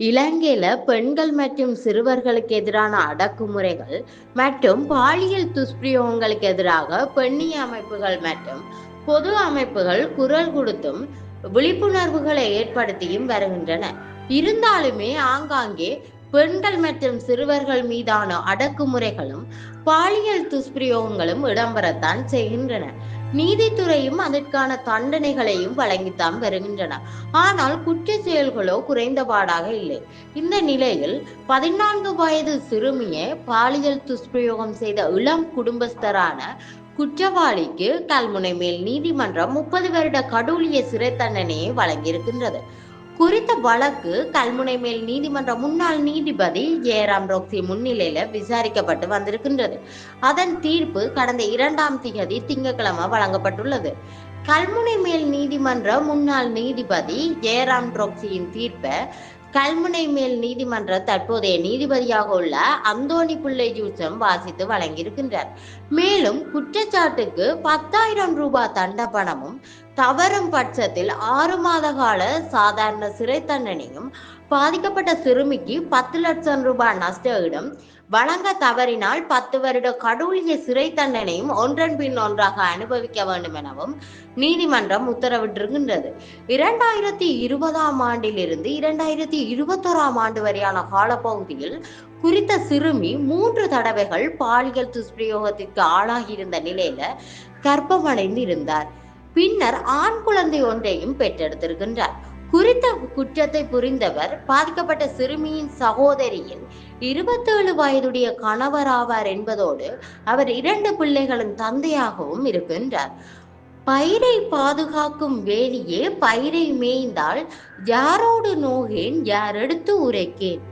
இலங்கையில பெண்கள் மற்றும் சிறுவர்களுக்கு எதிரான அடக்குமுறைகள் மற்றும் பாலியல் துஷ்பிரயோகங்களுக்கு எதிராக பெண்ணிய அமைப்புகள் மற்றும் பொது அமைப்புகள் குரல் கொடுத்தும் விழிப்புணர்வுகளை ஏற்படுத்தியும் வருகின்றன. இருந்தாலுமே ஆங்காங்கே பெண்கள் மற்றும் சிறுவர்கள் மீதான அடக்குமுறைகளும் பாலியல் துஷ்பிரயோகங்களும் இடம்பெறத்தான் செய்கின்றன. நீதித்துறையும் அதற்கான தண்டனைகளையும் வழங்கித்தான் வருகின்றன. ஆனால் குற்ற செயல்களோ குறைந்தபாடாக இல்லை. இந்த நிலையில் பதினான்கு வயது சிறுமியை பாலியல் துஷ்பிரயோகம் செய்த இளம் குடும்பஸ்தரான குற்றவாளிக்கு கல்முனை மேல் நீதிமன்றம் முப்பது வருட கடூழிய சிறை தண்டனையை வழங்கியிருக்கின்றது. குறித்த வழக்கு கல்முனை மேல் நீதிமன்ற முன்னாள் நீதிபதி ஜெயராம் ரோக்சி முன்னிலையில விசாரிக்கப்பட்டு வந்திருக்கின்றது. அதன் தீர்ப்பு கடந்த இரண்டாம் திகதி திங்கட்கிழமை வழங்கப்பட்டுள்ளது. கல்முனை மேல் நீதிமன்ற முன்னாள் நீதிபதி ஜெயராம் ரோக்சியின் தீர்ப்பை கல்முனை மேல் நீதிமன்ற தற்போதைய நீதிபதியாக உள்ள அந்தோணி பிள்ளை ஜூசம் வாசித்து வழங்கியிருக்கின்றார். மேலும் குற்றச்சாட்டுக்கு பத்தாயிரம் ரூபாய் தண்ட பணமும் தவறும் பட்சத்தில் ஆறு மாத கால சாதாரண சிறை தண்டனையும் பாதிக்கப்பட்ட சிறுமிக்கு பத்து லட்சம் ரூபாய் நஷ்டஈடும் வழங்க தவறினால் பத்து வருட கடூழிய சிறை தண்டனையும் ஒன்றன் பின் ஒன்றாக அனுபவிக்க வேண்டும் எனவும் நீதிமன்றம் உத்தரவிட்டிருக்கின்றது. இரண்டாயிரத்தி இருபதாம் ஆண்டிலிருந்து இரண்டாயிரத்தி இருபத்தோராம் ஆண்டு வரையான காலப்பகுதியில் குறித்த சிறுமி மூன்று தடவைகள் பாலியல் துஷ்பிரயோகத்திற்கு ஆளாகியிருந்த நிலையில கர்ப்பமடைந்து இருந்தார் பின்னர் ஆண் குழந்தை ஒன்றையும் பெற்றெடுத்திருக்கின்றார். குறித்த குற்றத்தை புரிந்தவர் பாதிக்கப்பட்ட சிறுமியின் சகோதரியின் இருபத்தேழு வயதுடைய கணவராவார் என்பதோடு அவர் இரண்டு பிள்ளைகளின் தந்தையாகவும் இருக்கின்றார். பயிரை பாதுகாக்கும் வேலியே பயிரை மேய்ந்தால் யாரோடு நோகேன்? யாரெடுத்து உரைக்கேன்?